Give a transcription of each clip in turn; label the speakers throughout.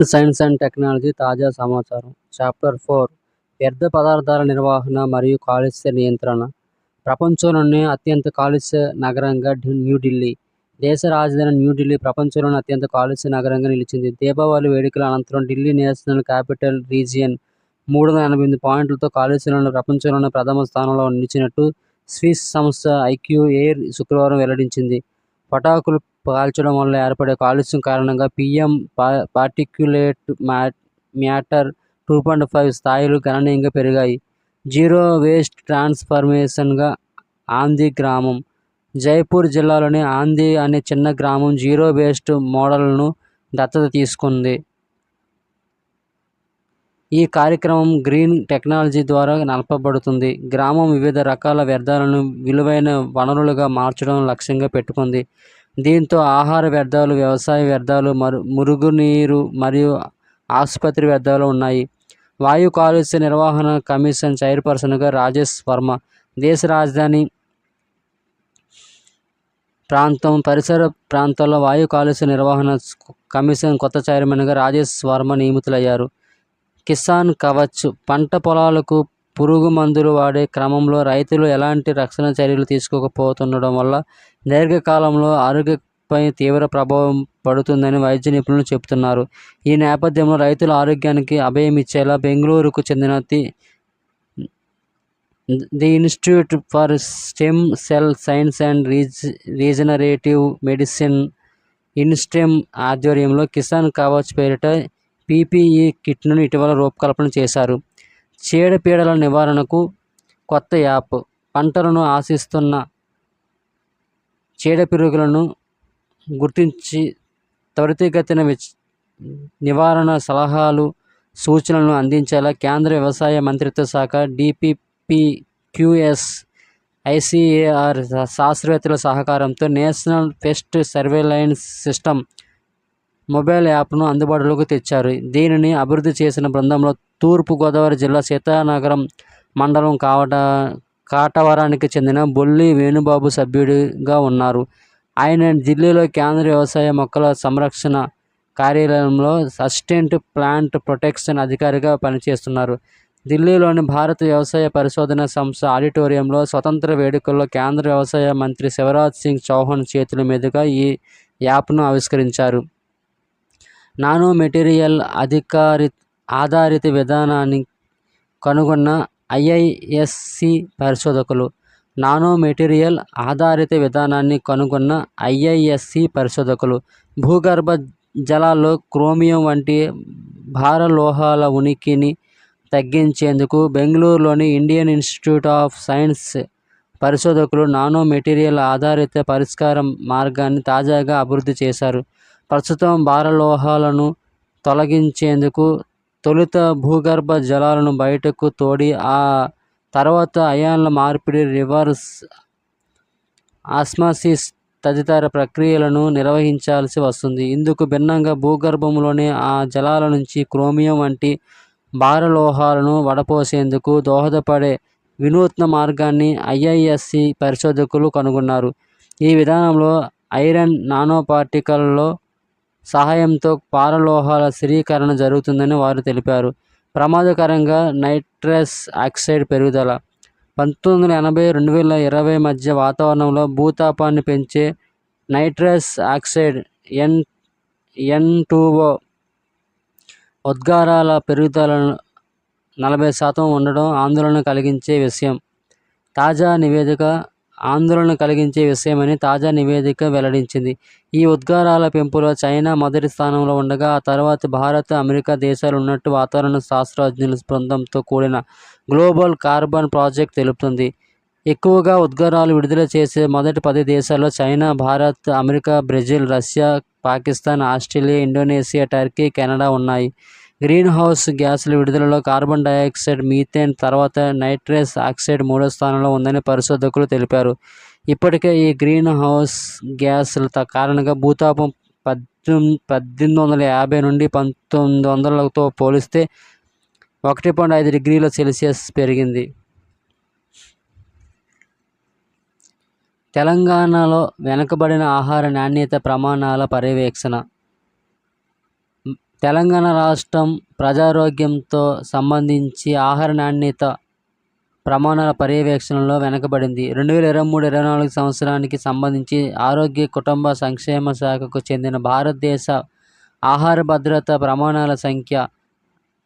Speaker 1: Science and technology తాజా సమాచారం. Chapter four. వ్యర్థ పదార్థాల నిర్వహణ మరియు కాలుష్య నియంత్రణ. ప్రపంచంలోనే అత్యంత కాలుష్య నగరంగా న్యూఢిల్లీ దేశ రాజధాని న్యూఢిల్లీ ప్రపంచంలోనే అత్యంత కాలుష్య నగరంగా నిలిచింది. దీపావళి వేడుకల అనంతరం ఢిల్లీ నేషనల్ క్యాపిటల్ రీజియన్ మూడు వందల ఎనభై ఎనిమిది పాయింట్లతో కాలుష్యంలో ప్రపంచంలోనే ప్రథమ స్థానంలో నిలిచినట్టు స్విస్ సంస్థ ఐక్యూ ఎయిర్ శుక్రవారం వెల్లడించింది. పటాకులు కాల్చడం వల్ల ఏర్పడే కాలుష్యం కారణంగా పిఎం పా particulate matter two point five స్థాయిలు గణనీయంగా పెరిగాయి. జీరో వేస్ట్ ట్రాన్స్ఫర్మేషన్గా ఆంధీ గ్రామం. జైపూర్ జిల్లాలోని ఆంధీ అనే చిన్న గ్రామం జీరో వేస్ట్ మోడల్ను దత్తత తీసుకుంది. ఈ కార్యక్రమం గ్రీన్ టెక్నాలజీ ద్వారా నడపబడుతుంది. గ్రామం వివిధ రకాల వ్యర్థాలను విలువైన వనరులుగా మార్చడం లక్ష్యంగా పెట్టుకుంది. దీంతో ఆహార వ్యర్థాలు వ్యవసాయ వ్యర్థాలు మరు మురుగునీరు మరియు ఆసుపత్రి వ్యర్థాలు ఉన్నాయి. వాయు కాలుష్య నిర్వహణ కమిషన్ చైర్పర్సన్గా రాజేష్ వర్మ. దేశ రాజధాని ప్రాంతం పరిసర ప్రాంతాల్లో వాయు కాలుష్య నిర్వహణ కమిషన్ కొత్త చైర్మన్గా రాజేష్ వర్మ నియమితులయ్యారు. కిసాన్ కవచ్ పంట పొలాలకు పురుగు మందులు వాడే క్రమంలో రైతులు ఎలాంటి రక్షణ చర్యలు తీసుకోకపోతుండడం వల్ల దీర్ఘకాలంలో ఆరోగ్యపై తీవ్ర ప్రభావం పడుతుందని వైద్య నిపుణులు చెబుతున్నారు. ఈ నేపథ్యంలో రైతుల ఆరోగ్యానికి అభయం ఇచ్చేలా బెంగళూరుకు చెందిన the the institute for stem cell science and రీజ్ regenerative medicine ఇన్స్టెమ్ ఆధ్వర్యంలో కిసాన్ కవచ్ పేరిట పీపీఈ కిట్ను ఇటీవల రూపకల్పన చేశారు. చీడపీడల నివారణకు కొత్త యాప్. పంటలను ఆశిస్తున్న చీడపిరుగులను గుర్తించి త్వరితగతిన విచ్- నివారణ సలహాలు సూచనలను అందించేలా కేంద్ర వ్యవసాయ మంత్రిత్వ శాఖ డిపిపిక్యూఎస్ ఐసిఏఆర్ శాస్త్రవేత్తల సహకారంతో national pest surveillance system mobile యాప్ను అందుబాటులోకి తెచ్చారు. దీనిని అభివృద్ధి చేసిన బృందంలో తూర్పుగోదావరి జిల్లా సీతానగరం మండలం కావట కాటవరానికి చెందిన బొల్లి వేణుబాబు సభ్యుడిగా ఉన్నారు. ఆయన ఢిల్లీలో కేంద్ర వ్యవసాయ మొక్కల సంరక్షణ కార్యాలయంలో అసిస్టెంట్ ప్లాంట్ ప్రొటెక్షన్ అధికారిగా పనిచేస్తున్నారు. ఢిల్లీలోని భారత వ్యవసాయ పరిశోధన సంస్థ ఆడిటోరియంలో స్వతంత్ర వేడుకల్లో కేంద్ర వ్యవసాయ మంత్రి శివరాజ్ సింగ్ చౌహాన్ చేతుల మీదుగా ఈ యాప్ను ఆవిష్కరించారు. నానో మెటీరియల్ అధికారి ఆధారిత విధానాన్ని కనుగొన్న ఐఐఎస్సి పరిశోధకులు నానో మెటీరియల్ ఆధారిత విధానాన్ని కనుగొన్న ఐఐఎస్సి పరిశోధకులు భూగర్భ జలాల్లో క్రోమియం వంటి భారలోహాల ఉనికిని తగ్గించేందుకు బెంగళూరులోని ఇండియన్ ఇన్స్టిట్యూట్ ఆఫ్ సైన్స్ పరిశోధకులు నానో మెటీరియల్ ఆధారిత పరిష్కారం మార్గాన్ని తాజాగా అభివృద్ధి చేశారు. ప్రస్తుతం భారలోహాలను తొలగించేందుకు తొలుత భూగర్భ జలాలను బయటకు తోడి ఆ తర్వాత అయాన్ల మార్పిడి రివర్స్ ఆస్మాసిస్ తదితర ప్రక్రియలను నిర్వహించాల్సి వస్తుంది. ఇందుకు భిన్నంగా భూగర్భంలోని ఆ జలాల నుంచి క్రోమియం వంటి భారలోహాలను వడపోసేందుకు దోహదపడే వినూత్న మార్గాన్ని ఐఐఎస్సి పరిశోధకులు కనుగొన్నారు. ఈ విధానంలో ఐరన్ నానో పార్టికల్లో సహాయంతో పారలోహాల స్థిరీకరణ జరుగుతుందని వారు తెలిపారు. ప్రమాదకరంగా నైట్రస్ ఆక్సైడ్ పెరుగుదల. పంతొమ్మిది వందల ఎనభై రెండు వేల ఇరవై మధ్య వాతావరణంలో భూతాపాన్ని పెంచే nitrous oxide N N two O ఉద్గారాల పెరుగుదల నలభై శాతం ఉండడం ఆందోళన కలిగించే విషయం. తాజా నివేదిక ఆందోళన కలిగించే విషయమని తాజా నివేదిక వెల్లడించింది. ఈ ఉద్గారాల పెంపులో చైనా మొదటి స్థానంలో ఉండగా ఆ తర్వాత భారత్ అమెరికా దేశాలు ఉన్నట్టు వాతావరణ శాస్త్రజ్ఞుల బృందంతో కూడిన గ్లోబల్ కార్బన్ ప్రాజెక్ట్ తెలుపుతుంది. ఎక్కువగా ఉద్గారాలు విడుదల చేసే మొదటి పది దేశాల్లో China Bharat America Brazil Russia Pakistan Australia Indonesia Turkey Canada ఉన్నాయి. గ్రీన్ హౌస్ గ్యాసుల విడుదలలో కార్బన్ డయాక్సైడ్ మీథేన్ తర్వాత నైట్రస్ ఆక్సైడ్ మూడో స్థానంలో ఉందని పరిశోధకులు తెలిపారు. ఇప్పటికే ఈ గ్రీన్ హౌస్ గ్యాసుల త- కారణంగా భూతాపం పద్దెనిమిది పద్దెనిమిది వందల యాభై నుండి పంతొమ్మిది వందలతో పోలిస్తే ఒకటి పాయింట్ ఐదు డిగ్రీల సెల్సియస్ పెరిగింది. తెలంగాణలో వెనుకబడిన ఆహార నాణ్యత ప్రమాణాల పర్యవేక్షణ తెలంగాణ రాష్ట్రం ప్రజారోగ్యంతో సంబంధించి ఆహార నాణ్యత ప్రమాణాల పర్యవేక్షణలో వెనకబడింది. రెండు వేల ఇరవై మూడు ఇరవై నాలుగు సంవత్సరానికి సంబంధించి ఆరోగ్య కుటుంబ సంక్షేమ శాఖకు చెందిన భారతదేశ ఆహార భద్రత ప్రమాణాల సంఖ్య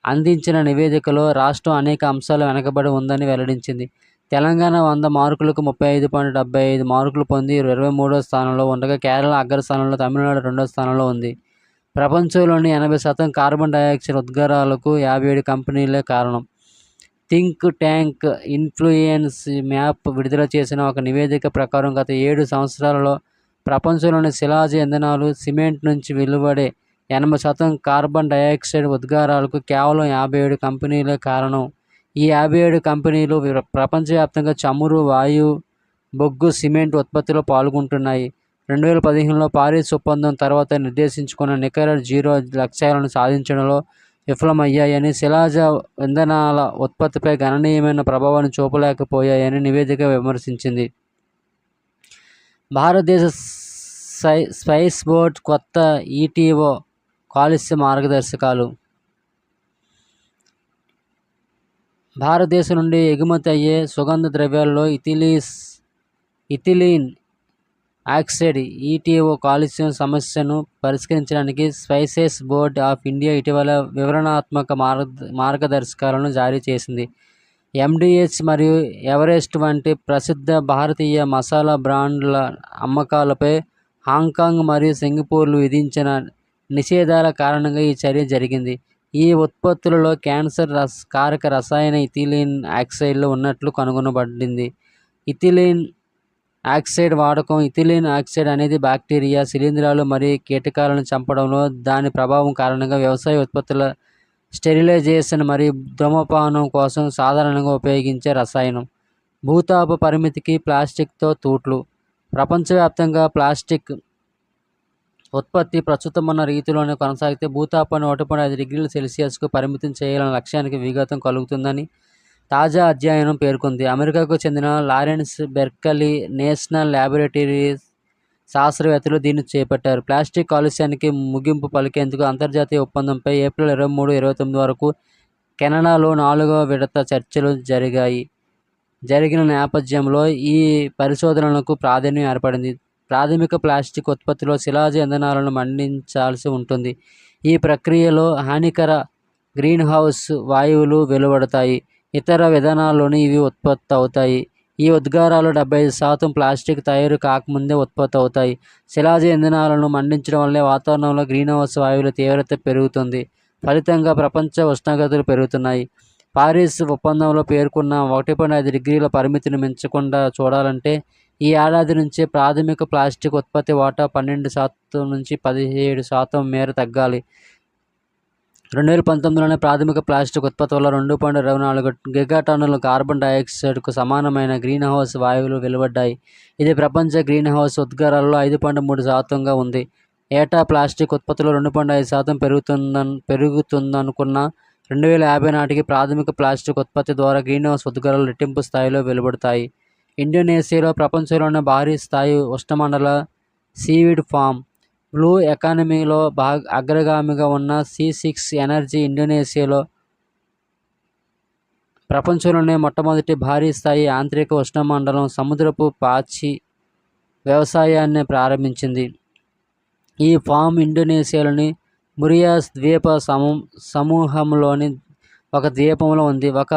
Speaker 1: అందించిన నివేదికలో రాష్ట్రం అనేక అంశాలు వెనకబడి ఉందని వెల్లడించింది. తెలంగాణ వంద మార్కులకు ముప్పై ఐదు పాయింట్ డెబ్బై ఐదు మార్కులు పొంది ఇరవై మూడో స్థానంలో ఉండగా కేరళ అగ్రస్థానంలో తమిళనాడు రెండో స్థానంలో ఉంది. ప్రపంచంలోని ఎనభై శాతం కార్బన్ డయాక్సైడ్ ఉద్గారాలకు యాభై ఏడు కంపెనీలే కారణం. థింక్ ట్యాంక్ ఇన్ఫ్లుయెన్స్ మ్యాప్ విడుదల చేసిన ఒక నివేదిక ప్రకారం గత ఏడు సంవత్సరాలలో ప్రపంచంలోని శిలాజ ఇంధనాలు సిమెంట్ నుంచి వెలువడే ఎనభై శాతం కార్బన్ డయాక్సైడ్ ఉద్గారాలకు కేవలం యాభై ఏడు కంపెనీలే కారణం. ఈ యాభై ఏడు కంపెనీలు ప్రపంచవ్యాప్తంగా చమురు వాయు బొగ్గు సిమెంట్ ఉత్పత్తిలో పాల్గొంటున్నాయి. రెండు వేల పదిహేనులో పారిస్ ఒప్పందం తర్వాత నిర్దేశించుకున్న నికర జీరో లక్ష్యాలను సాధించడంలో విఫలమయ్యాయని శిలాజ ఇంధనాల ఉత్పత్తిపై గణనీయమైన ప్రభావాన్ని చూపలేకపోయాయని నివేదిక విమర్శించింది. భారతదేశ సై స్పైస్ బోర్డ్ కొత్త ఈటీఓ కాలుష్య మార్గదర్శకాలు. భారతదేశం నుండి ఎగుమతి అయ్యే సుగంధ ద్రవ్యాల్లో ఇథిలీస్ ఇథిలీన్ ఆక్సైడ్ ఈటీఓ కాలుష్యం సమస్యను పరిష్కరించడానికి స్పైసెస్ బోర్డ్ ఆఫ్ ఇండియా ఇటీవల వివరణాత్మక మార్గ మార్గదర్శకాలను జారీ చేసింది. ఎండిహెచ్ మరియు ఎవరెస్ట్ వంటి ప్రసిద్ధ భారతీయ మసాలా బ్రాండ్ల అమ్మకాలపై హాంకాంగ్ మరియు సింగపూర్లు విధించిన నిషేధాల కారణంగా ఈ చర్య జరిగింది. ఈ ఉత్పత్తులలో క్యాన్సర్ రస్ కారక రసాయన ఇథిలీన్ ఆక్సైడ్లు ఉన్నట్లు కనుగొనబడింది. ఇథిలీన్ ఆక్సైడ్ వాడకం ఇథిలిన్ ఆక్సైడ్ అనేది బ్యాక్టీరియా శిలీంధ్రాలు మరియు కీటకాలను చంపడంలో దాని ప్రభావం కారణంగా వ్యవసాయ ఉత్పత్తుల స్టెరిలైజేషన్ మరియు ధూమపానం కోసం సాధారణంగా ఉపయోగించే రసాయనం. భూతాప పరిమితికి ప్లాస్టిక్తో తూట్లు. ప్రపంచవ్యాప్తంగా ప్లాస్టిక్ ఉత్పత్తి ప్రస్తుతం ఉన్న రీతిలోనే కొనసాగితే భూతాపాన్ని ఒకటి పాయింట్ ఐదు డిగ్రీల సెల్సియస్కు పరిమితం చేయాలన్న లక్ష్యానికి విఘాతం కలుగుతుందని తాజా అధ్యయనం పేర్కొంది. అమెరికాకు చెందిన లారెన్స్ బెర్కలీ నేషనల్ ల్యాబొరేటరీ శాస్త్రవేత్తలు దీన్ని చేపట్టారు. ప్లాస్టిక్ కాలుష్యానికి ముగింపు పలికేందుకు అంతర్జాతీయ ఒప్పందంపై ఏప్రిల్ ఇరవై మూడు ఇరవై తొమ్మిది వరకు కెనడాలో నాలుగవ విడత చర్చలు జరిగాయి. జరిగిన నేపథ్యంలో ఈ పరిశోధనలకు ప్రాధాన్యం ఏర్పడింది. ప్రాథమిక ప్లాస్టిక్ ఉత్పత్తిలో శిలాజ ఇంధనాలను మండించాల్సి ఉంటుంది. ఈ ప్రక్రియలో హానికర గ్రీన్ హౌస్ వాయువులు వెలువడతాయి. ఇతర విధానాల్లోనూ ఇవి ఉత్పత్తి అవుతాయి ఈ ఉద్గారాలు డెబ్బై ఐదు శాతం ప్లాస్టిక్ తయారు కాకముందే ఉత్పత్తి అవుతాయి శిలాజ ఇంధనాలను మండించడం వల్లే వాతావరణంలో గ్రీన్ హౌస్ వాయువుల తీవ్రత పెరుగుతుంది. ఫలితంగా ప్రపంచ ఉష్ణోగ్రతలు పెరుగుతున్నాయి. పారిస్ ఒప్పందంలో పేర్కొన్న ఒకటి పాయింట్ ఐదు డిగ్రీల పరిమితిని మించకుండా చూడాలంటే ఈ ఏడాది నుంచే ప్రాథమిక ప్లాస్టిక్ ఉత్పత్తి వాటా పన్నెండు శాతం నుంచి పదిహేడు శాతం మేర తగ్గాలి. రెండు వేల పంతొమ్మిదిలోనే ప్రాథమిక ప్లాస్టిక్ ఉత్పత్తి వల్ల రెండు పాయింట్ ఇరవై నాలుగు గిగాటన్నుల కార్బన్ డయాక్సైడ్కు సమానమైన గ్రీన్ హౌస్ వాయువులు వెలువడ్డాయి. ఇది ప్రపంచ గ్రీన్ హౌస్ ఐదు పాయింట్ మూడు శాతంగా ఉంది. ఏటా ప్లాస్టిక్ ఉత్పత్తిలో రెండు పాయింట్ ఐదు శాతం పెరుగుతుందన్ పెరుగుతుందనుకున్న రెండు వేల యాభై నాటికి ప్రాథమిక ప్లాస్టిక్ ఉత్పత్తి ద్వారా గ్రీన్ హౌస్ ఉద్గారాలు రెట్టింపు స్థాయిలో వెలువడతాయి. ఇండోనేషియాలో ప్రపంచంలోనే భారీ స్థాయి ఉష్ణమండల సీవిడ్ ఫామ్ బ్లూ ఎకానమీలో బాగా అగ్రగామిగా ఉన్న సి సిక్స్ ఎనర్జీ ఇండోనేషియాలో ప్రపంచంలోనే మొట్టమొదటి భారీ స్థాయి ఆంతరిక ఉష్ణమండలం సముద్రపు పాచి వ్యవసాయాన్ని ప్రారంభించింది. ఈ ఫామ్ ఇండోనేషియాలోని మురియాస్ ద్వీప సమూ సమూహంలోని ఒక ద్వీపంలో ఉంది. ఒక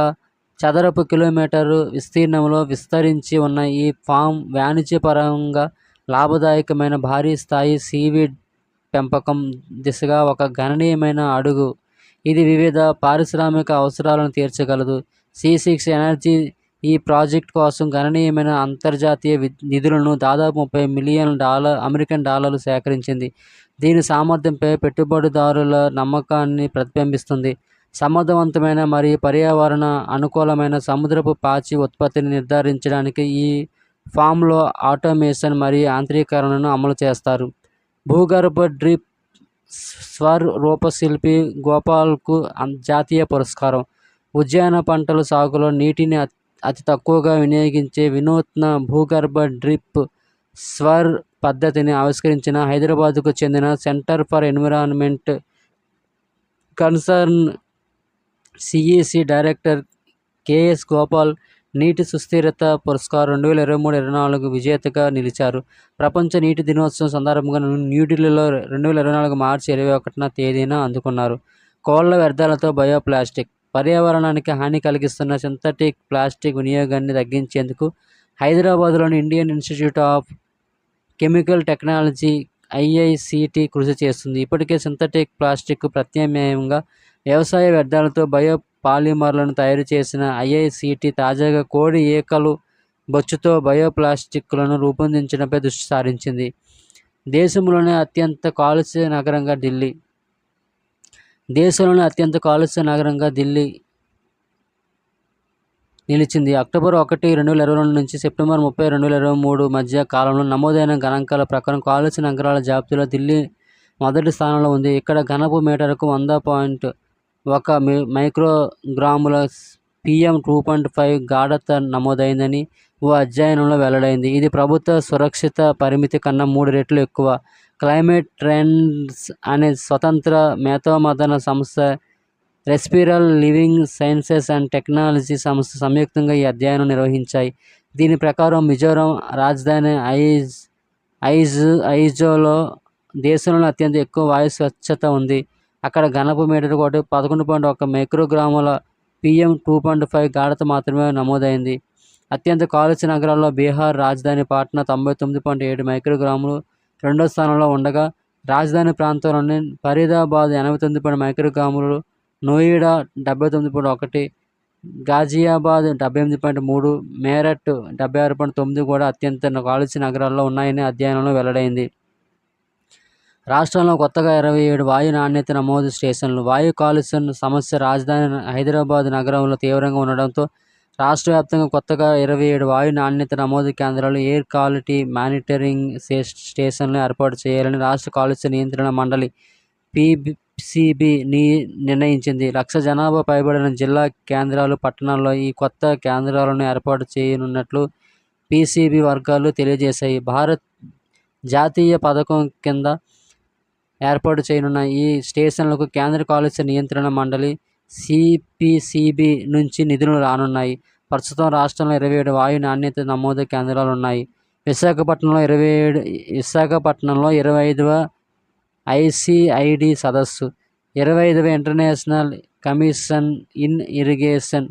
Speaker 1: చదరపు కిలోమీటరు విస్తీర్ణంలో విస్తరించి ఉన్న ఈ ఫామ్ వాణిజ్యపరంగా లాభదాయకమైన భారీ స్థాయి సీవీడ్ పెంపకం దిశగా ఒక గణనీయమైన అడుగు. ఇది వివిధ పారిశ్రామిక అవసరాలను తీర్చగలదు. సి సిక్స్ ఎనర్జీ ఈ ప్రాజెక్ట్ కోసం గణనీయమైన అంతర్జాతీయ నిధులను దాదాపు ముప్పై మిలియన్ డాలర్ అమెరికన్ డాలర్లు సేకరించింది. దీని సామర్థ్యంపై పెట్టుబడిదారుల నమ్మకాన్ని ప్రతిబింబిస్తుంది. సమర్థవంతమైన మరియు పర్యావరణ అనుకూలమైన సముద్రపు పాచి ఉత్పత్తిని నిర్ధారించడానికి ఈ ఫామ్లో ఆటోమేషన్ మరియు యాంత్రీకరణను అమలు చేస్తారు. భూగర్భ డ్రిప్ స్వర్ రూపశిల్పి గోపాల్కు అం- జాతీయ పురస్కారం. ఉద్యాన పంటల సాగులో నీటిని అతి అతి తక్కువగా వినియోగించే వినూత్న భూగర్భ డ్రిప్ స్వర్ పద్ధతిని ఆవిష్కరించిన హైదరాబాద్కు చెందిన centre for environment concern CEC director KS Gopal నీటి సుస్థిరత పురస్కారం రెండు వేల ఇరవై మూడు ఇరవై నాలుగు విజేతగా నిలిచారు. ప్రపంచ నీటి దినోత్సవం సందర్భంగా న్యూఢిల్లీలో రెండు వేల ఇరవై నాలుగు మార్చి ఇరవై ఒకటిన తేదీన అందుకున్నారు. కోళ్ళ వ్యర్థాలతో బయోప్లాస్టిక్ పర్యావరణానికి హాని కలిగిస్తున్న సింథటిక్ ప్లాస్టిక్ వినియోగాన్ని తగ్గించేందుకు హైదరాబాద్లోని Indian institute of chemical technology IICT కృషి చేస్తుంది. ఇప్పటికే సింథటిక్ ప్లాస్టిక్ ప్రత్యామ్నాయంగా వ్యవసాయ వ్యర్థాలతో బయో పాలిమర్లను తయారు చేసిన ఐఐసిటి తాజాగా కోడి ఈకలు బొచ్చుతో బయోప్లాస్టిక్లను రూపొందించడంపై దృష్టి సారించింది. దేశంలోనే అత్యంత కాలుష్య నగరంగా ఢిల్లీ. దేశంలోనే అత్యంత కాలుష్య నగరంగా ఢిల్లీ నిలిచింది. అక్టోబర్ ఒకటి రెండు వేల ఇరవై రెండు నుంచి సెప్టెంబర్ ముప్పై రెండు వేల ఇరవై మూడు మధ్య కాలంలో నమోదైన గణాంకాల ప్రకారం కాలుష్య నగరాల జాబితాలో ఢిల్లీ మొదటి స్థానంలో ఉంది. ఇక్కడ ఘనపు మీటరుకు వంద పాయింట్ ఒక మైక్రోగ్రాముల పిఎం టూ పాయింట్ ఫైవ్ గాఢత నమోదైందని ఓ అధ్యయనంలో వెల్లడైంది. ఇది ప్రభుత్వ సురక్షిత పరిమితి కన్నా మూడు రెట్లు ఎక్కువ. క్లైమేట్ ట్రెండ్స్ అనే స్వతంత్ర మేధోమథన సంస్థ Respirer living sciences and technology సంస్థ సంయుక్తంగా ఈ అధ్యయనం నిర్వహించాయి. దీని ప్రకారం మిజోరం రాజధాని ఐజ్ ఐజ్ ఐజోలో దేశంలో అత్యంత ఎక్కువ వాయు స్వచ్ఛత ఉంది. అక్కడ ఘనపు మీటర్ ఒకటి పదకొండు పాయింట్ ఒక మైక్రోగ్రాముల పిఎం టూ పాయింట్ ఫైవ్ గాఢత మాత్రమే నమోదైంది. అత్యంత కాలుష్య నగరాల్లో బీహార్ రాజధాని పాట్నా తొంభై తొమ్మిది పాయింట్ ఏడు మైక్రోగ్రాములు రెండో స్థానంలో ఉండగా రాజధాని ప్రాంతంలోని ఫరీదాబాద్ ఎనభై తొమ్మిది పాయింట్ మైక్రోగ్రాములు నోయిడా డెబ్బై తొమ్మిది పాయింట్ ఒకటి గాజియాబాద్ డెబ్బై ఎనిమిది పాయింట్ మూడు మేరట్ డెబ్బై ఆరు పాయింట్ తొమ్మిది కూడా అత్యంత కాలుష్య నగరాల్లో ఉన్నాయని అధ్యయనంలో వెల్లడైంది. రాష్ట్రంలో కొత్తగా ఇరవై ఏడు వాయు నాణ్యత నమోదు స్టేషన్లు వాయు కాలుష్యం సమస్య రాజధాని హైదరాబాద్ నగరంలో తీవ్రంగా ఉండడంతో రాష్ట్ర వ్యాప్తంగా కొత్తగా ఇరవై ఏడు వాయు నాణ్యత నమోదు కేంద్రాలు ఎయిర్ క్వాలిటీ మానిటరింగ్ స్టేషన్లు ఏర్పాటు చేయాలని రాష్ట్ర కాలుష్య నియంత్రణ మండలి పిసిబి ని నిర్ణయించింది. లక్ష జనాభా పైబడిన జిల్లా కేంద్రాలు పట్టణాల్లో ఈ కొత్త కేంద్రాలను ఏర్పాటు చేయనున్నట్లు పిసిబి వర్గాలు తెలియజేశాయి. భారత్ జాతీయ పథకం కింద ఏర్పాటు చేయనున్న ఈ స్టేషన్లకు కేంద్ర కాలుష్య నియంత్రణ మండలి సిపిసిబి నుంచి నిధులు రానున్నాయి. ప్రస్తుతం రాష్ట్రంలో ఇరవై ఏడు వాయు నాణ్యత నమోదు కేంద్రాలు ఉన్నాయి. విశాఖపట్నంలో ఇరవై ఏడు విశాఖపట్నంలో ఇరవై ఐదవ ఐసిఐడి సదస్సు ఇరవై ఐదవ ఇంటర్నేషనల్ కమిషన్ ఇన్ ఇరిగేషన్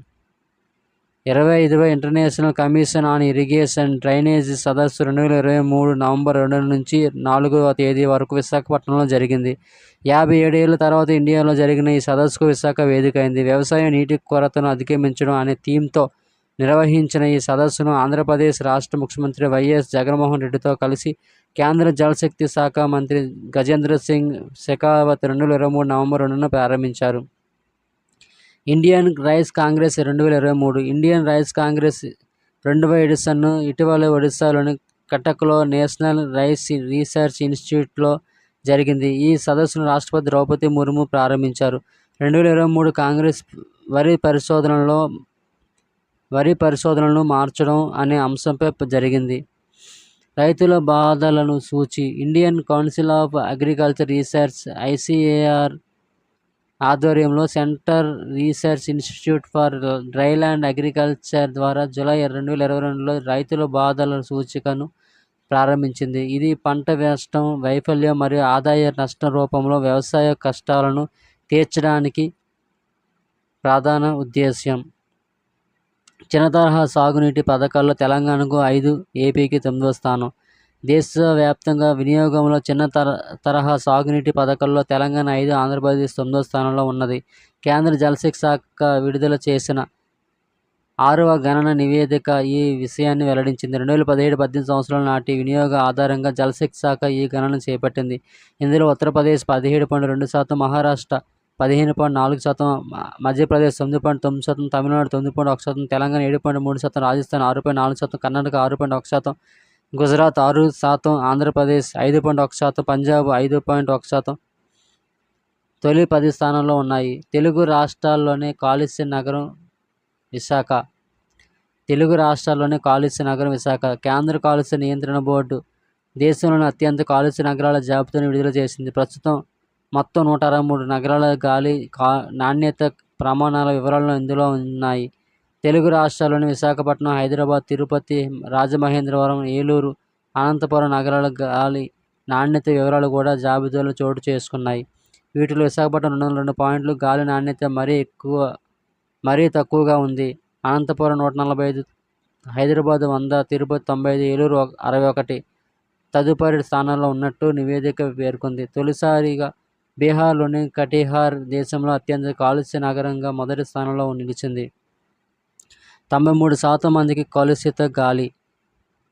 Speaker 1: ఇరవై ఐదవ international commission on irrigation drainage సదస్సు రెండు వేల ఇరవై మూడు నవంబర్ రెండు నుంచి నాలుగవ తేదీ వరకు విశాఖపట్నంలో జరిగింది. యాభై ఏడేళ్ళ తర్వాత ఇండియాలో జరిగిన ఈ సదస్సుకు విశాఖ వేదిక అయింది వ్యవసాయం నీటి కొరతను అధిగమించడం అనే థీమ్తో నిర్వహించిన ఈ సదస్సును ఆంధ్రప్రదేశ్ రాష్ట్ర ముఖ్యమంత్రి వైఎస్ జగన్మోహన్ రెడ్డితో కలిసి కేంద్ర జలశక్తి శాఖ మంత్రి గజేంద్ర సింగ్ షెకావత్ రెండు వేల ఇరవై మూడు నవంబర్ రెండున ప్రారంభించారు. ఇండియన్ రైస్ కాంగ్రెస్ రెండు వేల ఇరవై మూడు ఇండియన్ రైస్ కాంగ్రెస్ రెండువ ఎడిసన్ను ఇటీవల ఒడిశాలోని కటక్లో నేషనల్ రైస్ రీసెర్చ్ ఇన్స్టిట్యూట్లో జరిగింది. ఈ సదస్సును రాష్ట్రపతి ద్రౌపది ముర్ము ప్రారంభించారు. రెండు వేల ఇరవై మూడు కాంగ్రెస్ వరి పరిశోధనలో వరి పరిశోధనలను మార్చడం అనే అంశంపై జరిగింది. రైతుల బాధలను సూచి Indian council of agriculture research ICAR ఆధ్వర్యంలో centre research institute for dryland agriculture ద్వారా జూలై రెండు వేల ఇరవై రెండులో రైతుల బాధల సూచికను ప్రారంభించింది. ఇది పంట నష్టం వైఫల్యం మరియు ఆదాయ నష్టం రూపంలో వ్యవసాయ కష్టాలను తీర్చడానికి ప్రధాన ఉద్దేశ్యం. చిన్న తరహా సాగునీటి పథకాల్లో తెలంగాణకు ఐదు ఏపీకి తొమ్మిదో స్థానం. దేశవ్యాప్తంగా వినియోగంలో చిన్న తర తరహా సాగునీటి పథకాల్లో తెలంగాణ ఐదు ఆంధ్రప్రదేశ్ తొమ్మిదో స్థానంలో ఉన్నది. కేంద్ర జలశక్తి శాఖ విడుదల చేసిన ఆరవ గణన నివేదిక ఈ విషయాన్ని వెల్లడించింది. రెండు వేల పదిహేడు పద్దెనిమిది సంవత్సరాల నాటి వినియోగ ఆధారంగా జలశక్తి శాఖ ఈ గణన చేపట్టింది. ఇందులో ఉత్తరప్రదేశ్ పదిహేడు పాయింట్ రెండు శాతం మహారాష్ట్ర పదిహేను పాయింట్ నాలుగు శాతం మధ్యప్రదేశ్ తొమ్మిది పాయింట్ తొమ్మిది శాతం తమిళనాడు తొమ్మిది పాయింట్ ఒక శాతం తెలంగాణ ఏడు పాయింట్ మూడు శాతం రాజస్థాన్ ఆరు పాయింట్ నాలుగు శాతం కర్ణాటక ఆరు పాయింట్ ఒక శాతం గుజరాత్ ఆరు శాతం ఆంధ్రప్రదేశ్ ఐదు పాయింట్ ఒక శాతం పంజాబ్ ఐదు పాయింట్ ఒక శాతం తొలి పది స్థానంలో ఉన్నాయి. తెలుగు రాష్ట్రాల్లోనే కాలుష్య నగరం విశాఖ. తెలుగు రాష్ట్రాల్లోనే కాలుష్య నగరం విశాఖ. కేంద్ర కాలుష్య నియంత్రణ బోర్డు దేశంలోని అత్యంత కాలుష్య నగరాల జాబితాను విడుదల చేసింది. ప్రస్తుతం మొత్తం నూట అరవై మూడు నగరాల గాలి కా నాణ్యత ప్రమాణాల వివరాలు ఇందులో ఉన్నాయి. తెలుగు రాష్ట్రాల్లోని విశాఖపట్నం హైదరాబాద్ తిరుపతి రాజమహేంద్రవరం ఏలూరు అనంతపురం నగరాల గాలి నాణ్యత వివరాలు కూడా జాబితాలో చోటు చేసుకున్నాయి. వీటిలో విశాఖపట్నం రెండు వందల రెండు పాయింట్లు గాలి నాణ్యత మరీ ఎక్కువ మరీ తక్కువగా ఉంది. అనంతపురం నూట నలభై ఐదు హైదరాబాద్ వంద తిరుపతి తొంభై ఐదు ఏలూరు ఒక- అరవై ఒకటి తదుపరి స్థానాల్లో ఉన్నట్టు నివేదిక పేర్కొంది. తొలిసారిగా బీహార్లోని కటిహార్ దేశంలో అత్యంత కాలుష్య నగరంగా మొదటి స్థానంలో నిలిచింది. తొంభై మూడు శాతం మందికి కలుషిత గాలి.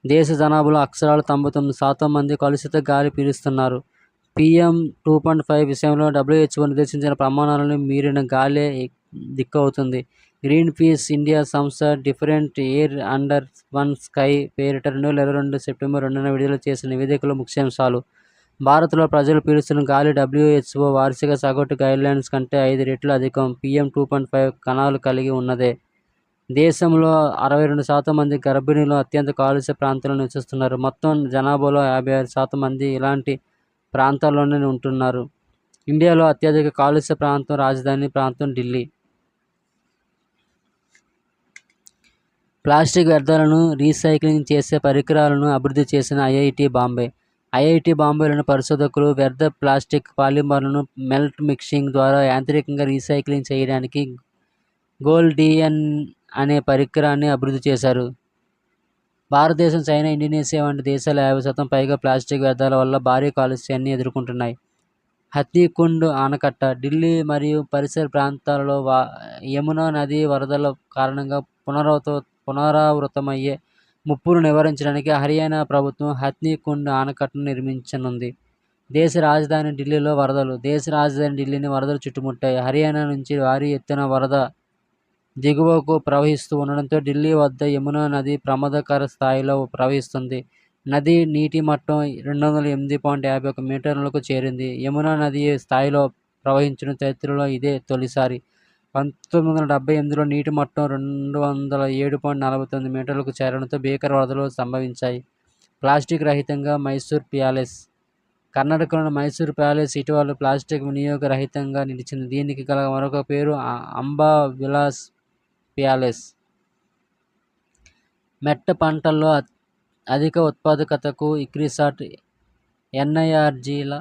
Speaker 1: దేశ జనాభాలో అక్షరాలు తొంభై తొమ్మిది శాతం మంది కలుషిత గాలి పీలుస్తున్నారు పిఎం టూ పాయింట్ ఫైవ్ విషయంలో డబ్ల్యూహెచ్ఓ నిర్దేశించిన ప్రమాణాలను మీరిన గాలే దిక్కవుతుంది గ్రీన్ పీస్ ఇండియా సంస్థ different air under one sky పేరిట రెండు వేల ఇరవై రెండు సెప్టెంబర్ రెండున విడుదల చేసిన నివేదికలో ముఖ్యాంశాలు. భారత్లో ప్రజలు పీలుస్తున్న గాలి డబ్ల్యూహెచ్ఓ వార్షిక సగటు గైడ్లైన్స్ కంటే ఐదు రెట్లు అధికం. పిఎం టూ పాయింట్ ఫైవ్ కణాలు కలిగి ఉన్నదే. దేశంలో అరవై రెండు శాతం మంది గర్భిణీలు అత్యంత కాలుష్య ప్రాంతాల్లో నివసిస్తున్నారు. మొత్తం జనాభాలో యాభై ఆరు శాతం మంది ఇలాంటి ప్రాంతాల్లోనే ఉంటున్నారు. ఇండియాలో అత్యధిక కాలుష్య ప్రాంతం రాజధాని ప్రాంతం ఢిల్లీ. ప్లాస్టిక్ వ్యర్థాలను రీసైక్లింగ్ చేసే పరికరాలను అభివృద్ధి చేసిన ఐఐటి బాంబే. ఐఐటి బాంబేలోని పరిశోధకులు వ్యర్థ ప్లాస్టిక్ పాలిమర్లను మెల్ట్ మిక్సింగ్ ద్వారా యాంత్రికంగా రీసైక్లింగ్ చేయడానికి గోల్డియన్ అనే పరికరాన్ని అభివృద్ధి చేశారు. భారతదేశం చైనా ఇండోనేషియా వంటి దేశాలు యాభై శాతం పైగా ప్లాస్టిక్ వ్యర్థాల వల్ల భారీ కాలుష్యాన్ని ఎదుర్కొంటున్నాయి. హత్నీకుండ్ ఆనకట్ట ఢిల్లీ మరియు పరిసర ప్రాంతాలలో వా యమునా నది వరదల కారణంగా పునరావృత పునరావృతమయ్యే ముప్పును నివారించడానికి హర్యానా ప్రభుత్వం హత్నీకుండ్ ఆనకట్టను నిర్మించనుంది. దేశ రాజధాని ఢిల్లీలో వరదలు దేశ రాజధాని ఢిల్లీని వరదలు చుట్టుముట్టాయి. హర్యానా నుంచి భారీ ఎత్తున వరద దిగువకు ప్రవహిస్తూ ఉండడంతో ఢిల్లీ వద్ద యమునా నది ప్రమాదకర స్థాయిలో ప్రవహిస్తుంది. నది నీటి మట్టం రెండు వందల ఎనిమిది పాయింట్ యాభై ఒక మీటర్లకు చేరింది. యమునా నది స్థాయిలో ప్రవహించిన చరిత్రలో ఇదే తొలిసారి. పంతొమ్మిది వందల డెబ్బై ఎనిమిదిలో నీటి మట్టం రెండు వందల ఏడు పాయింట్ నలభై తొమ్మిది మీటర్లకు చేరడంతో భీకర వరదలు సంభవించాయి. ప్లాస్టిక్ రహితంగా మైసూర్ ప్యాలెస్ కర్ణాటకలోని మైసూర్ ప్యాలెస్ ఇటీవల ప్లాస్టిక్ వినియోగ రహితంగా నిలిచింది. దీనికి గల మరొక పేరు అంబా విలాస్ ప్యాలెస్. మెట్ట పంటల్లో అధిక ఉత్పాదకతకు ఇక్రిసాట్ ఎన్ఐఆర్జీల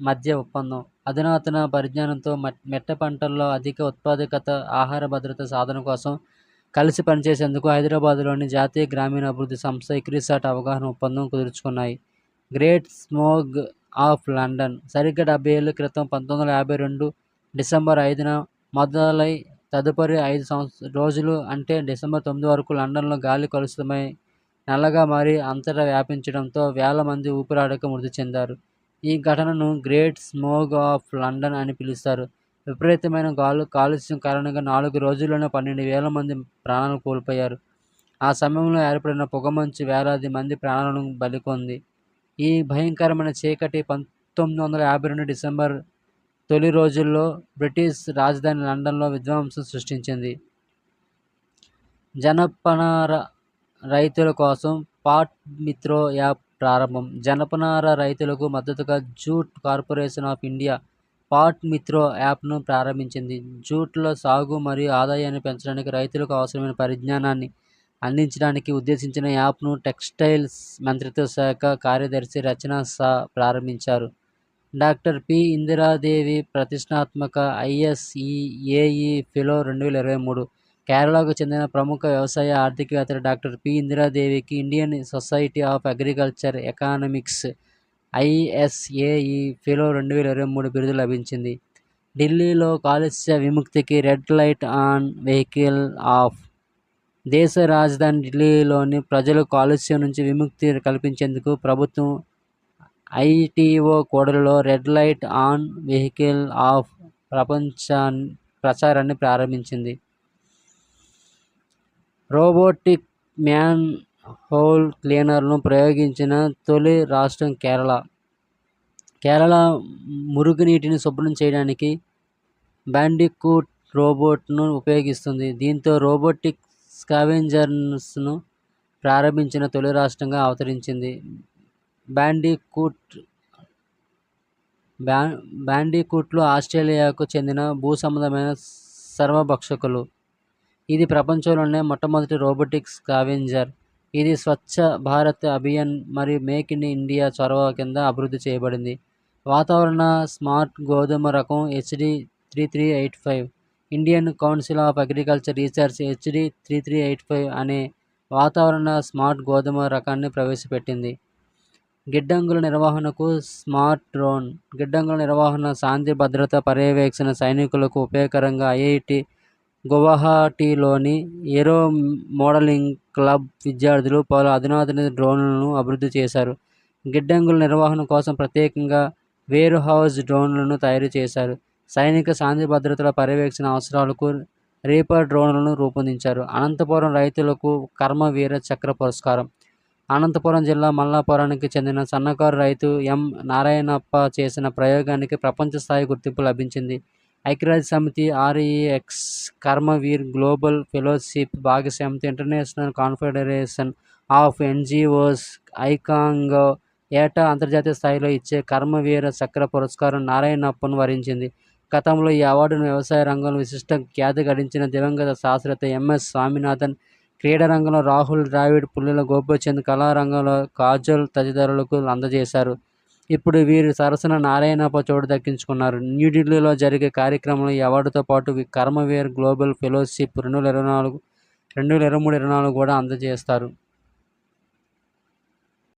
Speaker 1: మధ్య ఒప్పందం. అధునాతన పరిజ్ఞానంతో మెట్ట పంటల్లో అధిక ఉత్పాదకత ఆహార భద్రత సాధన కోసం కలిసి పనిచేసేందుకు హైదరాబాద్లోని జాతీయ గ్రామీణ అభివృద్ధి సంస్థ ఇక్రిసాట్ అవగాహన ఒప్పందం కుదుర్చుకున్నాయి. Great smog of London. సరిగ్గా డెబ్బై ఏళ్ళ క్రితం పంతొమ్మిది వందల యాభై రెండు డిసెంబర్ ఐదున మొదలై తదుపరి ఐదు సంవత్స రోజులు అంటే డిసెంబర్ తొమ్మిది వరకు లండన్లో గాలి కలుషితమై నల్లగా మారి అంతటా వ్యాపించడంతో వేల మంది ఊపిరాడక మృతి చెందారు. ఈ ఘటనను గ్రేట్ స్మోగ్ ఆఫ్ లండన్ అని పిలుస్తారు. విపరీతమైన గాలు కాలుష్యం కారణంగా నాలుగు రోజుల్లోనే పన్నెండు వేల మంది ప్రాణాలు కోల్పోయారు. ఆ సమయంలో ఏర్పడిన పొగమంచు వేలాది మంది ప్రాణాలను బలికొంది. ఈ భయంకరమైన చీకటి పంతొమ్మిది వందల యాభై రెండు డిసెంబర్ తొలి రోజుల్లో బ్రిటిష్ రాజధాని లండన్లో విధ్వంసం సృష్టించింది. జనపనార రైతుల కోసం పాట్ మిత్రో యాప్ ప్రారంభం. జనపనార రైతులకు మద్దతుగా jute corporation of India Pat Mitro యాప్ను ప్రారంభించింది. జూట్లో సాగు మరియు ఆదాయాన్ని పెంచడానికి రైతులకు అవసరమైన పరిజ్ఞానాన్ని అందించడానికి ఉద్దేశించిన యాప్ను టెక్స్టైల్స్ మంత్రిత్వ శాఖ కార్యదర్శి రచన సా ప్రారంభించారు. Doctor P. ఇందిరాదేవి ప్రతిష్టాత్మక ఐఎస్ఈఏఈ ఫెలో రెండు వేల ఇరవై మూడు. కేరళకు చెందిన ప్రముఖ వ్యవసాయ ఆర్థికవేత్త doctor P. ఇందిరాదేవికి Indian society of agriculture economics ISAE fellow రెండు వేల ఇరవై మూడు బిరుదు లభించింది. ఢిల్లీలో కాలుష్య విముక్తికి red light on vehicle off. దేశ రాజధాని ఢిల్లీలోని ప్రజలు కాలుష్యం నుంచి విముక్తి కల్పించేందుకు ప్రభుత్వం ITO కోడలిలో red light on vehicle off ప్రపంచాన్ ప్రచారాన్ని ప్రారంభించింది. రోబోటిక్ మ్యాన్ హోల్ క్లీనర్ను ప్రయోగించిన తొలి రాష్ట్రం కేరళ. కేరళ మురుగునీటిని శుభ్రం చేయడానికి బ్యాండికూట్ రోబోట్ను ఉపయోగిస్తుంది. దీంతో రోబోటిక్ స్కావెంజర్స్ను ప్రారంభించిన తొలి రాష్ట్రంగా అవతరించింది. బ్యాండికూట్ బ్యా బ్యాండికూట్లు ఆస్ట్రేలియాకు చెందిన భూసంబంధమైన సర్వభక్షకులు. ఇది ప్రపంచంలోనే మొట్టమొదటి రోబోటిక్ స్కావెంజర్. ఇది స్వచ్ఛ భారత్ అభియాన్ మరియు మేక్ ఇన్ ఇండియా చొరవ కింద అభివృద్ధి చేయబడింది. వాతావరణ స్మార్ట్ గోధుమ రకం HD three three eight five Indian council of agriculture research HD three three eight five అనే వాతావరణ స్మార్ట్ గోధుమ రకాన్ని ప్రవేశపెట్టింది. గిడ్డంగుల నిర్వహణకు స్మార్ట్ డ్రోన్. గిడ్డంగుల నిర్వహణ శాంతి భద్రత పర్యవేక్షణ సైనికులకు ఉపయోగకరంగా ఐఐటి గువాహటిలోని ఏరో మోడలింగ్ క్లబ్ విద్యార్థులు పలు అధునాతన డ్రోన్లను అభివృద్ధి చేశారు. గిడ్డంగుల నిర్వహణ కోసం ప్రత్యేకంగా వేర్ హౌస్ డ్రోన్లను తయారు చేశారు. సైనిక శాంతి భద్రతల పర్యవేక్షణ అవసరాలకు రీపర్ డ్రోన్లను రూపొందించారు. అనంతపురం రైతులకు కర్మవీర చక్ర పురస్కారం. అనంతపురం జిల్లా మల్లాపురానికి చెందిన సన్నకారు రైతు ఎం. నారాయణప్ప చేసిన ప్రయోగానికి ప్రపంచ స్థాయి గుర్తింపు లభించింది. ఐక్యరాజ్య సమితి ఆర్ఈఎక్స్ కర్మవీర్ గ్లోబల్ ఫెలోషిప్ భాగస్వామ్యత ఇంటర్నేషనల్ కాన్ఫెడరేషన్ ఆఫ్ ఎన్జిఓస్ ఐకాంగ్ ఏటా అంతర్జాతీయ స్థాయిలో ఇచ్చే కర్మవీర చక్ర పురస్కారం నారాయణప్పను వరించింది. గతంలో ఈ అవార్డును వ్యవసాయ రంగంలో విశిష్ట ఖ్యాతి గడించిన దివంగత శాస్త్రవేత్త ఎంఎస్ స్వామినాథన్ క్రీడారంగంలో రాహుల్ ద్రావిడ్ పుల్లెల గోపచంద్ కళారంగంలో కాజల్ తదితరులకు అందజేశారు. ఇప్పుడు వీరి సరసన నారాయణప్ప చోటు దక్కించుకున్నారు. న్యూఢిల్లీలో జరిగే కార్యక్రమంలో ఈ అవార్డుతో పాటు కర్మవీర్ గ్లోబల్ ఫెలోషిప్ రెండు వేల ఇరవై నాలుగు రెండు వేల ఇరవై మూడు ఇరవై నాలుగు కూడా అందజేస్తారు.